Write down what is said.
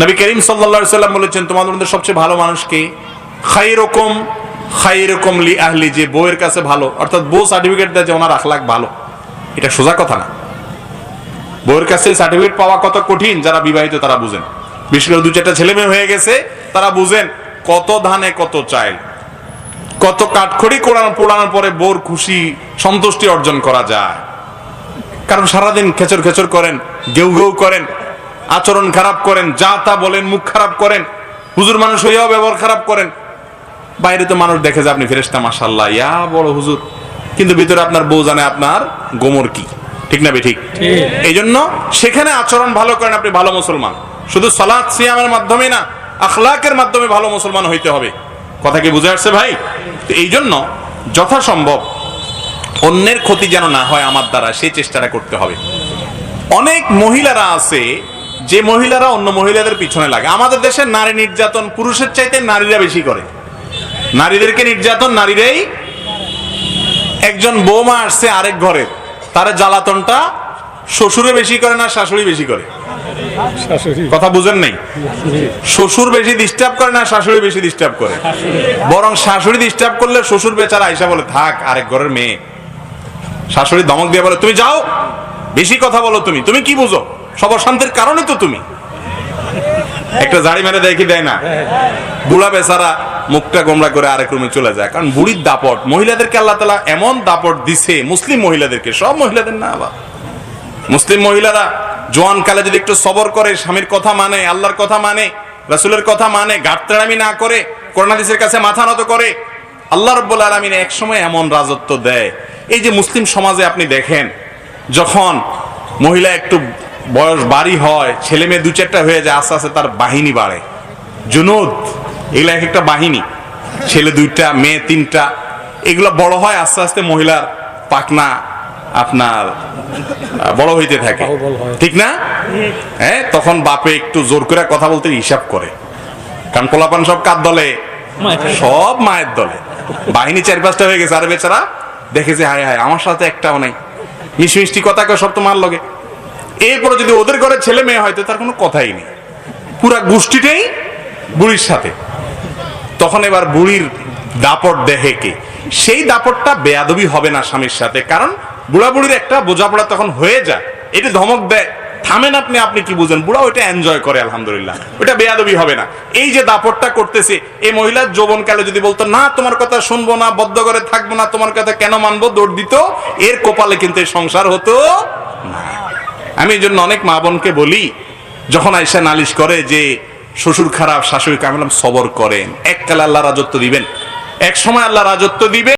নবী করিম সাল্লা সাল্লাম বলেছেন, তোমাদের মধ্যে সবচেয়ে ভালো মানুষ কে? খাই রকম খাই রকম লি আহলি যে বউয়ের কাছে ভালো, অর্থাৎ বউ সার্টিফিকেট দেয় যে ওনার আখলাখ ভালো। এটা সোজা কথা না। বউয়ের কাছে সার্টিফিকেট পাওয়া কত কঠিন, যারা বিবাহিত তারা বুঝেন। বিশেষ করে দু চারটা ছেলে মেয়ে হয়ে গেছে, তারা বুঝেন কত ধানে কত চাইল কত কাঠখড়ি কোড়ানো, পোড়ানোর পরে বোর খুশি, সন্তুষ্টি অর্জন করা যায়। কারণ সারাদিন খেচর খেচর করেন, গেউ গেউ করেন আচরণ খারাপ করেন যা তা বলেন মুখ খারাপ করেন হুজুর মানুষ হইয়াও ব্যবহার খারাপ করেন। বাইরে তো মানুষ দেখে যে আপনি ফেরেস্তা মাসাল্লাহ ইয়া বড় হুজুর। কিন্তু ভিতরে আপনার বউ জানে আপনার গোমর কি। ঠিক না ঠিক? এই জন্য সেখানে আচরণ ভালো করেন আপনি ভালো মুসলমান। শুধু সালাদ সিয়ামের মাধ্যমে না আখলাকের মাধ্যমে ভালো মুসলমান হইতে হবে। কথা কি বুঝে আসছে ভাই? তো এই জন্য যথাসম্ভব অন্যের ক্ষতি যেন না হয় আমার দ্বারা সেই চেষ্টাটা করতে হবে। অনেক মহিলারা আছে যে মহিলারা অন্য মহিলাদের পিছনে লাগে। আমাদের দেশে নারী নির্যাতন পুরুষের চাইতে নারীরা বেশি করে। নারীদেরকে নির্যাতন নারীরাই একজন বৌমা আসছে আরেক ঘরে তার জ্বালাতনটা শ্বশুরে বেশি করে না শাশুড়ি বেশি করে। কথা বুঝেন নাই? শ্বশুর বেশি ডিস্টার্ব করে না শাশুড়ি বেশি ডিস্টার্ব করে। বরং শাশুড়ি ডিস্টার্ব করলে শ্বশুর বেচারা আইসা বলে থাক আরেক ঘরের মেয়ে। শাশুড়ি ধমক দিয়ে বলে তুমি যাও বেশি কথা বলো তুমি তুমি কি বুঝো? সব অশান্তির কারণে তো তুমি। একটা জাড়ি মেরে দেয় কি দেয় না? বুড়া বেচারা মুখটা গোমরা করে আরেক রুমে চলে যায়। কারণ বুড়ির দাপট, মহিলাদেরকে আল্লাহ তালা এমন দাপট দিছে, মুসলিম মহিলাদেরকে, সব মহিলাদের না আবার মুসলিম মহিলারা জোয়ান কালে যদি একটু সবর করে, স্বামীর কথা মানে আল্লাহর কথা মানে রাসুলের কথা মানে গাটতারামি না করে করোনাদিসের কাছে মাথা নত করে, আল্লাহ রব্বুল আলমিন এক সময় এমন রাজত্ব দেয়। এই যে মুসলিম সমাজে আপনি দেখেন, যখন মহিলা একটু বয়স বাড়ি হয় ছেলে মেয়ে দু চারটা হয়ে যায় আস্তে আস্তে তার বাহিনী বাড়ে। জুনুদ এগুলো এক একটা বাহিনী। ছেলে দুইটা মেয়ে তিনটা এগুলো বড় হয় আস্তে আস্তে মহিলার পাকনা আপনার বড় হইতে থাকে। ঠিক না? হ্যাঁ তখন বাপে একটু জোর করে কথা বলতে হিসাব করে। কারণ পোলাপান সব কার দলে? সব মায়ের দলে। বাহিনী চার পাঁচটা হয়ে গেছে। আর বেচারা দেখেছে হায় হায় আমার সাথে একটাও নাই মিষ্টি মিষ্টি কথা সব তো মার লগে। এরপরে যদি ওদের ঘরে ছেলে মেয়ে হয়তো তার কোনো কথাই নেই। পুরা গোষ্ঠীটাই বুড়ির সাথে। তখন এবার বুড়ির দাপট দেখে কে? সেই দাপটটা বেয়াদবি হবে না স্বামীর সাথে, কারণ বুড়া বুড়ির একটা বোঝাপড়া তখন হয়ে যায়। এটা ধমক দেয়, থামেন আপনি আপনি কি বুঝেন? বুড়া ওইটা এনজয় করে, আলহামদুলিল্লাহ। ওইটা বেয়াদবি হবে না। এই যে দাপটটা করতেছে, এই মহিলার যৌবন কালে যদি বলতো, না, তোমার কথা শুনব না, বদ্ধ করে থাকব না, তোমার কথা কেন মানবো? দৌড় দিত। এর কপালে কিন্তু সংসার হতো আমি এই জন্য অনেক মা বোনকে বলি, যখন আইসা নালিশ করে যে শ্বশুর খারাপ, শাশুড়ি আমি বললাম, সবর করেন। এককালে আল্লাহ রাজত্ব দিবেন। এক সময় আল্লাহ রাজত্ব দিবে।